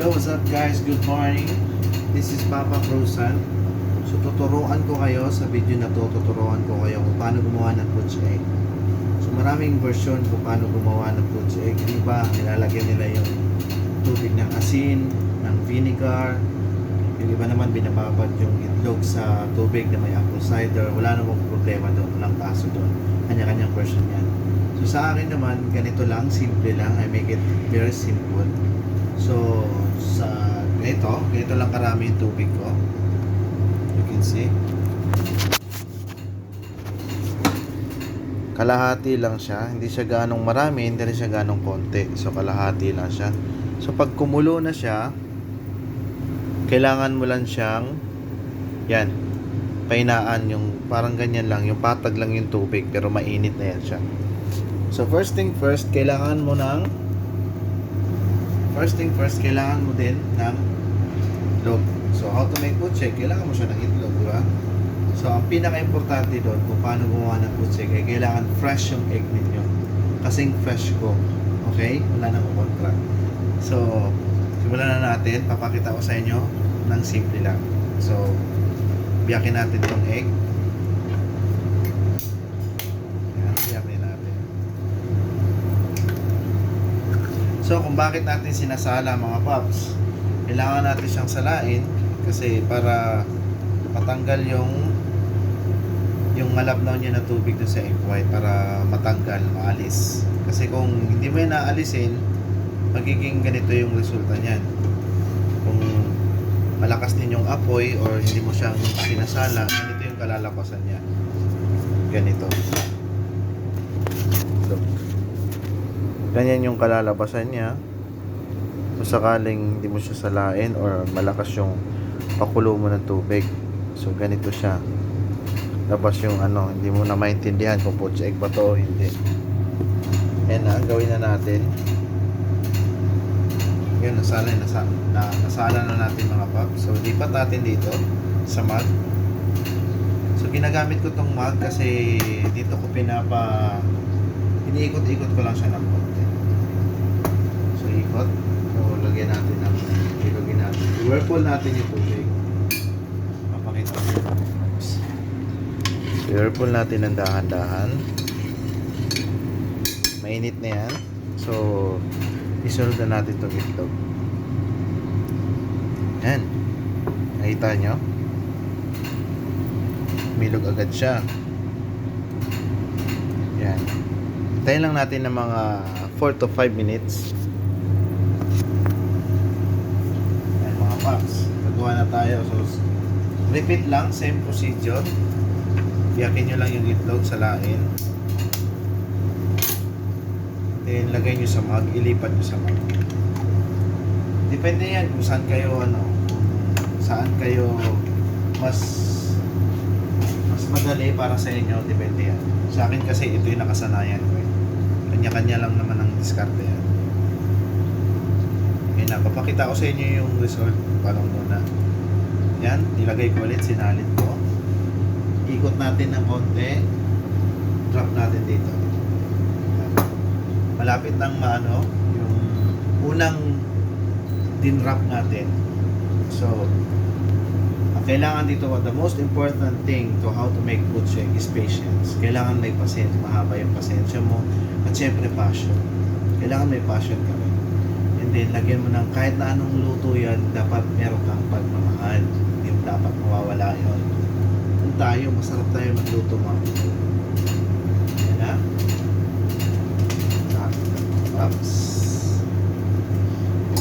Yo, what's up guys? Good morning. This is Papa Cruzan. So tuturuan ko kayo sa video na to, tuturuan ko kayo kung paano gumawa ng poached egg. So maraming version kung paano gumawa ng poached egg. Yung iba, nilalagyan nila yung tubig ng asin, ng vinegar. Yung iba naman binababad yung itlog sa tubig na may apple cider. Wala namang problema doon, walang kaso doon. Kanya-kanyang version yan. So sa akin naman, ganito lang, simple lang. I make it very simple. So, ganito, ganito lang karami yung tubig ko. You can see. Kalahati lang siya. Hindi siya ganong marami, hindi rin siya ganong konti. So, kalahati lang siya. So, pag kumulo na siya, kailangan mo lang siyang yan, painaan yung parang ganyan lang, yung patag lang yung tubig pero mainit na yan siya. So, first thing first, kailangan mo ng first thing first, kailangan mo din ng itlog. So, how to make check, kailangan mo siya ng itlog, di ba? So, ang pinaka-importante doon kung paano gumawa ng check, ay kailangan fresh yung egg ninyo. Kasing fresh ko. Okay? Wala nang kontra. So, simulan na natin. Papakita ko sa inyo ng simple lang. So, biyakin natin itong egg. Ayan, biyakin natin. So, kung bakit natin sinasala mga paps, kailangan natin siyang salain kasi para matanggal yung yung malabnaw niya na tubig doon sa egg white para matanggal, maalis. Kasi kung hindi mo yan naalisin, magiging ganito yung resulta niyan. Kung malakas din yung apoy or hindi mo siyang sinasala, ganito yung kalalabasan niya. Ganito. Look. Ganyan yung kalalabasan niya. Kung sakaling hindi mo siya salain or malakas yung pakulo mo ng tubig. So, ganito siya. Tapos yung ano, hindi mo na maintindihan kung poached egg ba to o hindi. Yan na, gawin na natin. Yun, nasala, nasa, na, nasala na natin mga pop. So, lipat natin dito sa mug. So, ginagamit ko tong mug kasi dito ko pinapa iniikot-ikot ko lang siya ng konti. So, ikot. Lagyan natin ng ilagyan natin. I-whirlpool natin yung tubig. Papakita ko yung i-whirlpool natin ng dahan-dahan. Mainit na yan. So, isunod na natin itong itlog. Yan. Nakita nyo? Milog agad siya. Yan. Hintayin lang natin ng mga 4 to 5 minutes. Paps. Nagawa na tayo. So, repeat lang. Same procedure. Iyakin nyo lang yung itlog sa lain. Then, lagay nyo sa mug. Ilipat nyo sa mug. Depende yan kung saan kayo, ano, saan kayo mas mas madali para sa inyo. Depende yan. Sa akin kasi ito yung nakasanayan ko eh. Kanya-kanya lang naman ang diskarte yan. Okay na, papakita ko sa inyo yung result. Parang muna. Yan, nilagay ko ulit, sinalit ko. Ikot natin ng konti. Drop natin dito. Malapit ng maano, yung unang din-wrap natin. So, ang kailangan dito, the most important thing to how to make food shake is patience. Kailangan may pasensya, mahaba yung pasensya mo. At syempre, passion. Kailangan may passion ka then, lagyan mo ng kahit na anong luto yan, dapat meron kang pagmamahal. Hindi mo dapat mawawala yun. Kung tayo, masarap tayo magluto mga ito. Yan na. Tapos,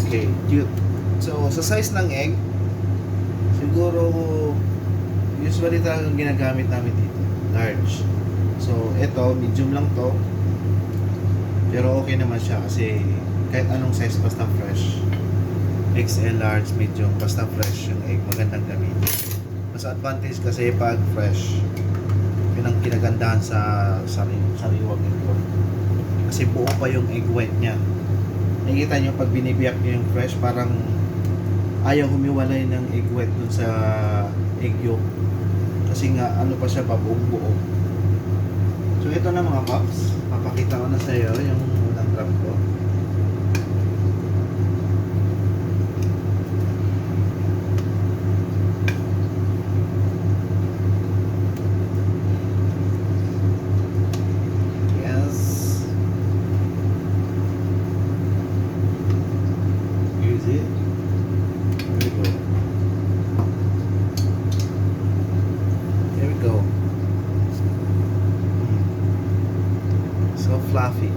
Okay, cute. So, sa size ng egg, siguro, usually talagang ginagamit namin dito. Large. So, ito, medium lang to. Pero okay naman siya kasi kahit anong size basta fresh. XL, large, medium, basta fresh yung egg. Magandang gamitin. Mas advantage kasi pag fresh. Yun ang kinagandahan sa sari sariwang ito. Kasi buo pa yung egg white niya. Nakikita nyo pag binibiyak nyo yung fresh, parang ayaw humiwalay ng egg white dun sa egg yolk. Kasi nga, ano pa siya, babuong buo. So, ito na mga paps. Papakita ko na sa iyo yung unang drop ko. Fluffy.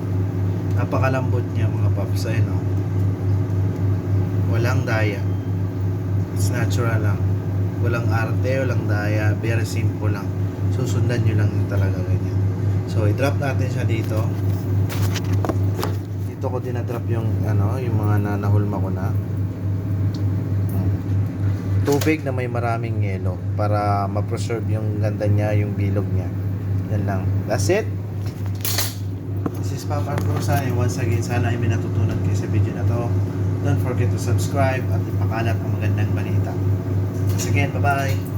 Napakalambot niya mga paps. Ayun o. Walang daya. It's natural lang. Walang arte, walang daya. Very simple lang. Susundan nyo lang talaga ganyan. So, i-drop natin siya dito. Dito ko dinadrop yung ano, yung mga na nahulma ko na. Tubig na may maraming yelo para ma-preserve yung ganda niya, yung bilog niya. Yan lang. That's it. Pam Arcrosa and once again, sana ay may natutunan kayo sa video na to. Don't forget to subscribe at ipakalat ang magandang balita. Once again, bye-bye!